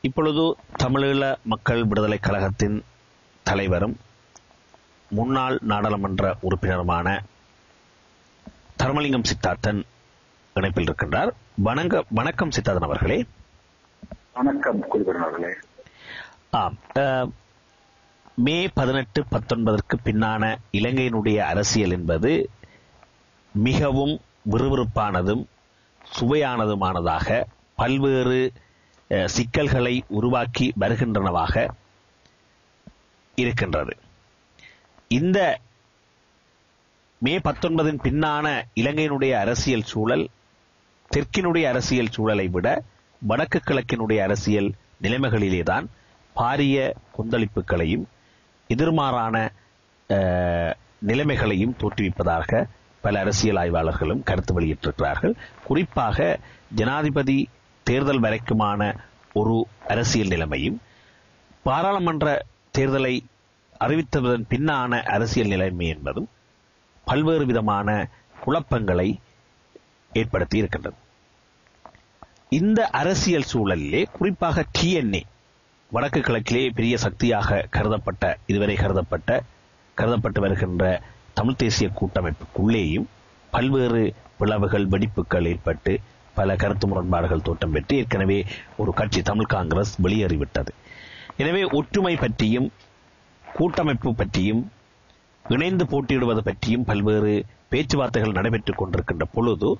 இப்பொழுது தமிழீழ மக்கள் விடுதலை கழகத்தின் தலைவரும் முன்னாள் நாடாளுமன்ற உறுப்பினருமான தர்மலிங்கம் சித்தார்த்தன் இணைப்பில் இருக்கின்றார். வணங்க வணக்கம் சித்தார்த்தன் அவர்களே. வணக்கம் அவர்களே. ஆம் மே பதினெட்டு பத்தொன்பதற்கு பின்னான இலங்கையினுடைய அரசியல் என்பது மிகவும் விறுவிறுப்பானதும் சுவையானதுமானதாக பல்வேறு சிக்கல்களை உருவாக்கி வருகின்றனவாக இருக்கின்றது. இந்த மே பத்தொன்பதின் பின்னான இலங்கையினுடைய அரசியல் சூழல் தெற்கினுடைய அரசியல் சூழலை விட வடக்கு கிழக்கினுடைய அரசியல் நிலைமைகளிலேதான் பாரிய கொந்தளிப்புகளையும் எதிர்மாறான நிலைமைகளையும் தோற்றுவிப்பதாக பல அரசியல் ஆய்வாளர்களும் கருத்து வெளியிட்டிருக்கிறார்கள். குறிப்பாக ஜனாதிபதி தேர்தல் வரைக்குமான ஒரு அரசியல் நிலைமையும் பாராளுமன்ற தேர்தலை அறிவித்ததன் பின்னான அரசியல் நிலைமை என்பதும் பல்வேறு விதமான குழப்பங்களை ஏற்படுத்தி இருக்கின்றது. இந்த அரசியல் சூழலிலே குறிப்பாக டிஎன்ஏ வடக்கு கிழக்கிலே பெரிய சக்தியாக கருதப்பட்ட இதுவரை கருதப்பட்ட கருதப்பட்டு வருகின்ற தமிழ் தேசிய கூட்டமைப்புக்குள்ளேயும் பல்வேறு பிளவுகள் வெடிப்புகள் ஏற்பட்டு பல கருத்து முரண்பாடுகள் தோட்டம் பெற்று ஏற்கனவே ஒரு கட்சி தமிழ் காங்கிரஸ் வெளியேறிவிட்டது. எனவே ஒற்றுமை பற்றியும் கூட்டமைப்பு பற்றியும் இணைந்து போட்டியிடுவது பற்றியும் பல்வேறு பேச்சுவார்த்தைகள் நடைபெற்றுக் கொண்டிருக்கின்ற பொழுது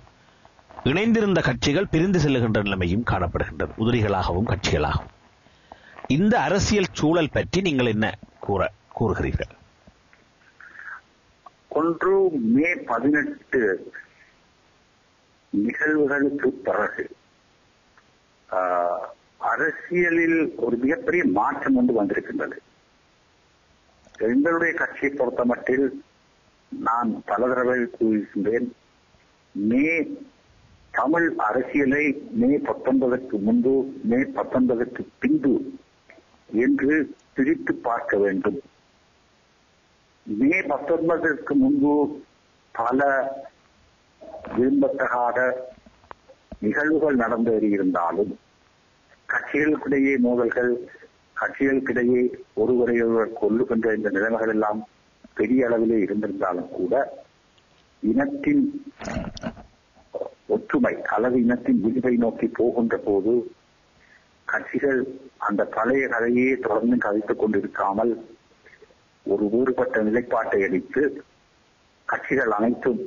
இணைந்திருந்த கட்சிகள் பிரிந்து செல்லுகின்ற நிலைமையும் காணப்படுகின்றது. உதிரிகளாகவும் கட்சிகளாகவும். இந்த அரசியல் சூழல் பற்றி நீங்கள் என்ன கூற கூறுகிறீர்கள்? ஒன்று மே பதினெட்டு நிகழ்வுகளுக்கு பிறகு ஆஹ், அரசியலில் ஒரு மிகப்பெரிய மாற்றம் ஒன்று வந்திருக்கின்றது. எங்களுடைய கட்சியை பொறுத்தமட்டில் நான் பல தடவை கூறியிருக்கின்றேன் மே தமிழ் அரசியலை மே பத்தொன்பதற்கு முன்பு மே பத்தொன்பதற்கு பின்பு என்று பிரித்து பார்க்க வேண்டும். மே பத்தொன்பதற்கு முன்பு பல விரும்பத்தகாத நிகழ்வுகள் நடந்து இருந்தாலும் கட்சிகளுக்கிடையே மோதல்கள் கட்சிகளுக்கிடையே ஒருவரை ஒருவர் கொள்ளுகின்ற இந்த நிலைமைகள் எல்லாம் பெரிய அளவிலே இருந்திருந்தாலும் கூட இனத்தின் ஒற்றுமை அல்லது இனத்தின் விரிவை நோக்கி போகின்ற போது கட்சிகள் அந்த பழைய கதையே தொடர்ந்து கதைத்துக் கொண்டிருக்காமல் ஒரு வேறுபட்ட நிலைப்பாட்டை அளித்து கட்சிகள் அனைத்தும்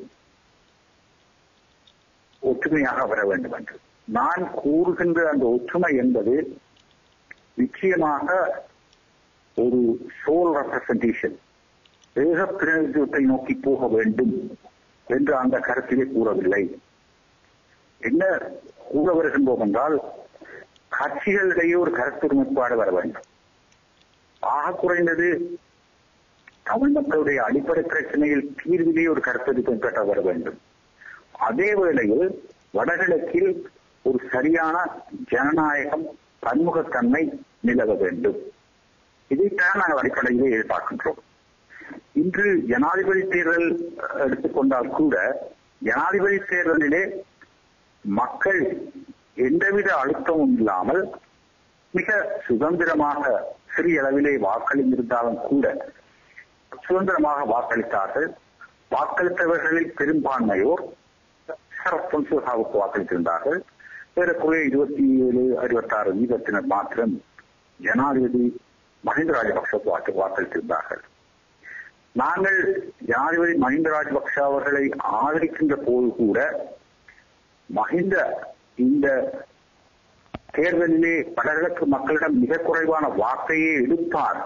ஒற்றுமையாக வர வேண்டும் என்று. நான் கூறுகின்ற அந்த ஒற்றுமை என்பது நிச்சயமாக ஒரு சோல் ரெப்ரசன்டேஷன் தேக பிரதிநிதித்துவத்தை நோக்கி போக வேண்டும் என்று அந்த கருத்திலே கூறவில்லை. என்ன கூற வருகின்றோம் என்றால் கட்சிகளிடையே ஒரு கருத்து வர வேண்டும். ஆக குறைந்தது தமிழ் மக்களுடைய அடிப்படை பிரச்சனையில் தீர்விலே ஒரு கருத்தொருமை பெற்ற வர வேண்டும். அதே வேளையில் வடகிழக்கில் ஒரு சரியான ஜனநாயகம் பன்முகத்தன்மை நிலவ வேண்டும். இதைத்தான் நாங்கள் அடிப்படையிலே எதிர்பார்க்கின்றோம். இன்று ஜனாதிபதி தேர்தல் எடுத்துக்கொண்டால் கூட ஜனாதிபதி தேர்தலிலே மக்கள் எந்தவித அழுத்தமும் இல்லாமல் மிக சுதந்திரமாக சிறிய அளவிலே வாக்களித்திருந்தாலும் கூட சுதந்திரமாக வாக்களித்தார்கள். வாக்களித்தவர்களில் பெரும்பான்மையோர் சரத் பொன்சேகாவுக்கு வாக்களித்திருந்தார்கள் ஏறக்குறைய இருபத்தி ஏழு அறுபத்தி ஆறு வீதத்தினர் மாத்திரம் ஜனாதிபதி மஹிந்த ராஜபக்ச வாக்கு வாக்களித்திருந்தார்கள் நாங்கள் ஜனாதிபதி மஹிந்த ராஜபக்ஷ அவர்களை ஆதரிக்கின்ற போது கூட மஹிந்த இந்த தேர்தலிலே வடகிழக்கு மக்களிடம் மிக குறைவான வாக்கையே எடுப்பார்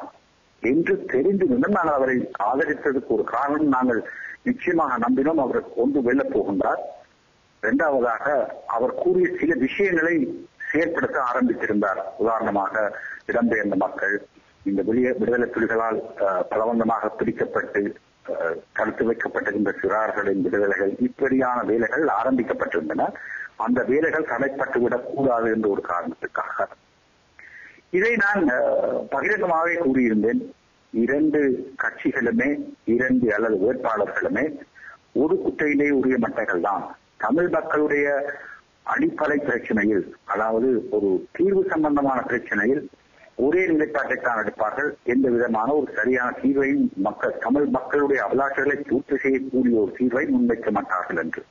என்று தெரிந்துவிடும் நாங்கள் அவரை ஆதரித்ததுக்கு ஒரு காரணம் நாங்கள் நிச்சயமாக நம்பினோம். அவர் கொண்டு வெல்ல போகின்றார். இரண்டாவதாக அவர் கூறிய சில விஷயங்களை செயற்படுத்த ஆரம்பித்திருந்தார். உதாரணமாக இடம்பெயர்ந்த மக்கள் இந்த வெளிய விடுதலை புலிகளால் அஹ், பலவந்தமாக பிடிக்கப்பட்டு அஹ், தடுத்து வைக்கப்பட்டிருந்த சிறார்களின் விடுதலைகள் இப்படியான வேலைகள் ஆரம்பிக்கப்பட்டிருந்தன. அந்த வேலைகள் தடைப்பட்டுவிடக் கூடாது என்ற ஒரு காரணத்துக்காக இதை நான் பகிரங்கமாகவே கூறியிருந்தேன். இரண்டு கட்சிகளுமே இரண்டு அல்லது வேட்பாளர்களுமே ஒரு குட்டையிலே உரிய மட்டைகள் தான். தமிழ் மக்களுடைய அடிப்படை பிரச்சனையில் அதாவது ஒரு தீர்வு சம்பந்தமான பிரச்சனையில் ஒரே நிலைப்பாட்டை தான் எடுப்பார்கள். எந்த விதமான ஒரு சரியான தீர்வையும் மக்கள் தமிழ் மக்களுடைய அபிலாஷைகளை பூர்த்தி செய்யக்கூடிய ஒரு தீர்வை முன்வைக்க மாட்டார்கள் என்று.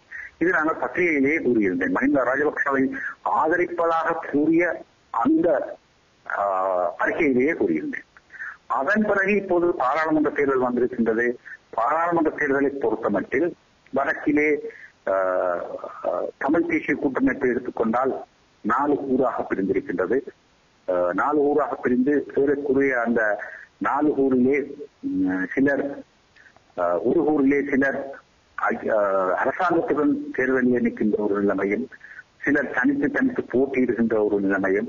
இது நாங்கள் பத்திரிகையிலேயே கூறியிருந்தேன். மஹிந்த ராஜபக்சவை ஆதரிப்பதாக கூறிய அந்த அறிக்கையிலேயே கூறியிருந்தேன். அதன் பிறகு இப்போது பாராளுமன்ற தேர்தல் வந்திருக்கின்றது. பாராளுமன்ற தேர்தலை பொறுத்தமட்டில் வடக்கிலே ஆஹ், தமிழ் தேசிய கூட்டமைப்பை எடுத்துக்கொண்டால் நாலு ஊராக பிரிந்திருக்கின்றது. ஆஹ், நாலு ஊராக பிரிந்து ஏறக்குறைய அந்த நாலு ஊரிலே சிலர் ஆஹ், ஒரு ஊரிலே சிலர் அரசாங்கத்துடன் தேர்தலில் நிற்கின்ற ஒரு நிலைமையும் சிலர் தனித்து தனித்து போட்டியிடுகின்ற ஒரு நிலைமையும்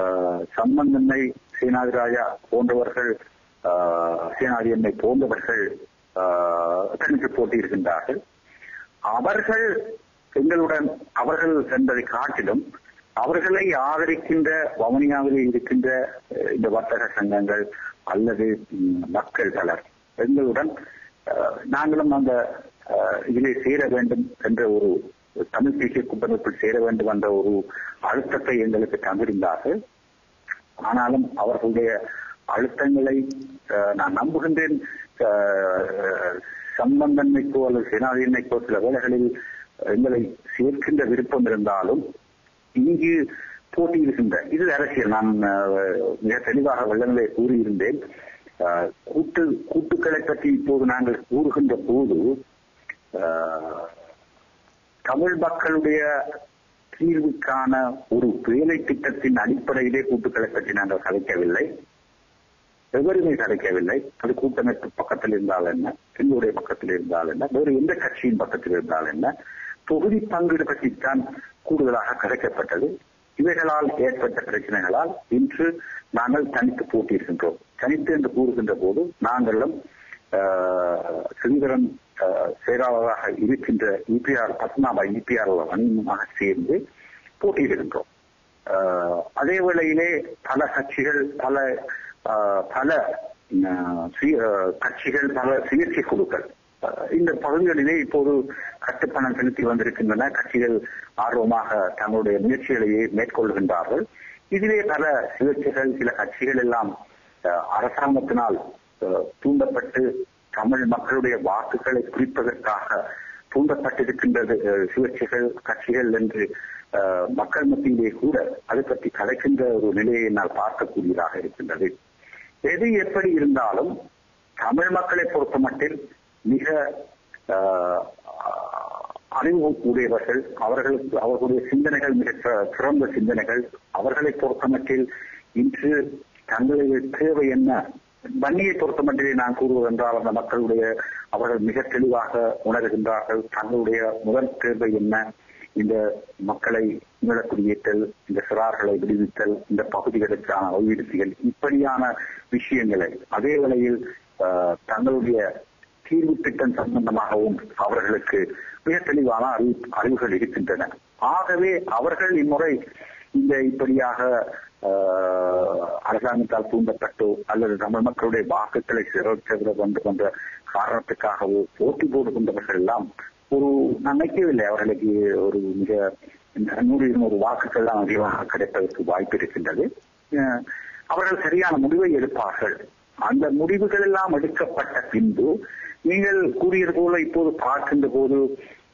ஆஹ், சம்பந்தன்மை சேனாதிராஜா போன்றவர்கள் ஆஹ், சேனாதி போன்றவர்கள் ஆஹ், தனித்து போட்டியிடுகின்றார்கள். அவர்கள் எங்களுடன் அவர்கள் என்பதை காட்டிலும் அவர்களை ஆதரிக்கின்ற வவுனியாவில் இருக்கின்ற இந்த வர்த்தக சங்கங்கள் அல்லது மக்கள் பலர் எங்களுடன் நாங்களும் அந்த அஹ், சேர வேண்டும் என்ற ஒரு தமிழ் தேசிய கூட்டமைப்பில் சேர வேண்டும் என்ற ஒரு அழுத்தத்தை எங்களுக்கு தந்திருந்தார்கள். ஆனாலும் அவர்களுடைய அழுத்தங்களை நான் நம்புகின்றேன். சம்பந்தன்மைக்கோ அல்லது சேனாதின்மைக்கோ சில வேலைகளில் எங்களை சேர்க்கின்ற விருப்பம் இருந்தாலும் இங்கு போட்டியிடுகின்ற இது அரசியல். நான் மிக தெளிவாக வெள்ளங்களே கூறியிருந்தேன். கூட்டு கூட்டுக்களை பற்றி இப்போது நாங்கள் கூறுகின்ற போது தமிழ் மக்களுடைய தீர்வுக்கான ஒரு வேலை திட்டத்தின் அடிப்படையிலே கூட்டுக்களை பற்றி நாங்கள் கலைக்கவில்லை. எவருமே கலைக்கவில்லை. அது கூட்டமைப்பு பக்கத்தில் இருந்தால் என்ன? எங்களுடைய பக்கத்தில் இருந்தால் என்ன? வேறு எந்த கட்சியின் பக்கத்தில் இருந்தால் என்ன? தொகுதி பங்கீடு பற்றித்தான் கூடுதலாக கலைக்கப்பட்டது. இவைகளால் ஏற்பட்ட பிரச்சனைகளால் இன்று நாங்கள் தனித்து போட்டியிருக்கின்றோம். தனித்து என்று கூறுகின்ற போது நாங்களும் சுதந்திரன் ஸ்ரீதரன் செயலாளராக இருக்கின்ற இபிஆர் பத்மநாபா இபிஆர் அணியுமாக சேர்ந்து போட்டியிடுகின்றோம். ஆஹ், அதே வேளையிலே பல கட்சிகள் பல ஆஹ், பல சுய- கட்சிகள் பல சிகிச்சை குழுக்கள் இந்த பகுதிகளிலே இப்போது கட்டுப்பணம் செலுத்தி வந்திருக்கின்றன. கட்சிகள் ஆர்வமாக தங்களுடைய முயற்சிகளையே மேற்கொள்கின்றார்கள். இதிலே பல சிகிச்சைகள் சில கட்சிகள் எல்லாம் அரசாங்கத்தினால் தூண்டப்பட்டு தமிழ் மக்களுடைய வாக்குகளை குறிப்பதற்காக தூண்டப்பட்டிருக்கின்றது ஆஹ், சுயேட்சைகள் கட்சிகள் என்று ஆஹ், மக்கள் மத்தியிலே கூட அதை பற்றி கலைக்கின்ற ஒரு நிலையை என்னால் பார்க்கக்கூடியதாக இருக்கின்றது. எது எப்படி இருந்தாலும் தமிழ் மக்களை பொறுத்த மட்டில் மிக அறிவு உடையவர்கள் அவர்களுக்கு அவர்களுடைய சிந்தனைகள் மிக சிறந்த சிந்தனைகள் அவர்களை பொறுத்தமட்டில் இன்று தங்களுடைய தேவை என்ன வன்னியை பொறுத்தமட்டிலே நான் கூறுவதென்றால் அந்த மக்களுடைய அவர்கள் மிக தெளிவாக உணர்கின்றார்கள். தங்களுடைய முதல் தேர்வை என்ன? இந்த மக்களை நிலக்குடியேற்றல் இந்த சிறார்களை விடுவித்தல் இந்த பகுதிகளுக்கான அபிவிருத்திகள் இப்படியான விஷயங்களை அதே வேளையில் தங்களுடைய தீர்வு திட்டம் சம்பந்தமாகவும் அவர்களுக்கு மிக தெளிவான அறிவு அறிவுகள் இருக்கின்றன. ஆகவே அவர்கள் இம்முறை இந்த இப்படியாக அரசாங்கத்தால் தூண்டப்பட்டோ அல்லது தமிழ் மக்களுடைய வாக்குகளை சிறச்செவிட வேண்டும் என்ற காரணத்துக்காகவோ போட்டி போடுகின்றவர்கள் எல்லாம் ஒரு நினைக்கவில்லை அவர்களுக்கு ஒரு மிக நூறு இருநூறு வாக்குகள் தான் அதிகமாக கிடைப்பதற்கு வாய்ப்பு இருக்கின்றது. அவர்கள் சரியான முடிவை எடுப்பார்கள். அந்த முடிவுகள் எல்லாம் எடுக்கப்பட்ட பின்பு நீங்கள் கூறியது போல இப்போது பார்க்கின்ற போது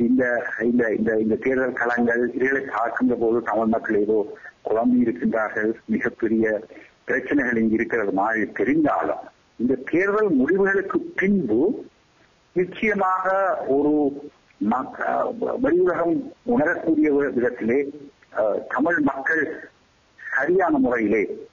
இந்த இந்த இந்த இந்த தேர்தல் களங்கள் இதுகளை பார்க்கின்ற போது தமிழ் மக்கள் ஏதோ குழம்பி இருக்கின்றார்கள். மிகப்பெரிய பிரச்சனைகள் இங்கு இருக்கிறது மாதிரி தெரிந்தாலும் இந்த தேர்தல் முடிவுகளுக்கு பின்பு நிச்சயமாக ஒரு மக்- வெளியுலகம் உணரக்கூடிய விதத்திலே தமிழ் மக்கள் சரியான முறையிலே